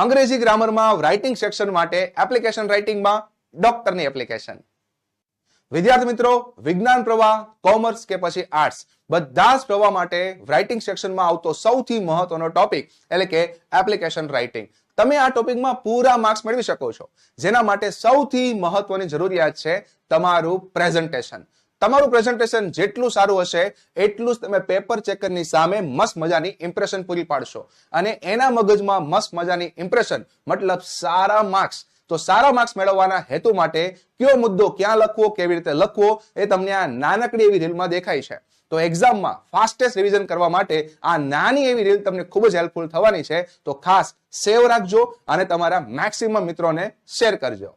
અંગ્રેજી ગ્રામરમાં writing section માટે એપ્લિકેશન રાઇટિંગમાં ડોક્ટરની એપ્લિકેશન વિદ્યાર્થી મિત્રો, વિજ્ઞાન પ્રવાહ કોમર્સ કે પછી આર્ટ્સ બધા જ પ્રવાહ માટે રાઇટિંગ સેક્શનમાં આવતો સૌથી મહત્વનો ટોપિક એટલે કે એપ્લિકેશન રાઇટિંગ તમે આ ટોપિકમાં પૂરા માર્ક્સ મેળવી શકો છો. જેના માટે સૌથી મહત્વની જરૂરિયાત છે તમારું પ્રેઝન્ટેશન તમારું પ્રેઝન્ટેશન જેટલું સારું હશે, એટલું જ તમે પેપર ચેકરની સામે મસ્ત મજાની ઇમ્પ્રેશન પૂરી પાડશો. અને એના મગજમાં મસ્ત મજાની ઇમ્પ્રેશન મતલબ સારા માર્ક્સ તો સારા માર્ક્સ મેળવવાના હેતુ માટે કયો મુદ્દો ક્યાં લખવો, કેવી રીતે લખવો, એ તમને આ નાનકડી એવી રીલમાં દેખાય છે. તો એક્ઝામમાં ફાસ્ટેસ્ટ રિવિઝન કરવા માટે આ નાની એવી રીલ તમને ખૂબ જ હેલ્પફુલ થવાની છે. તો ખાસ સેવ રાખજો અને તમારા મેક્સિમમ મિત્રોને શેર કરજો.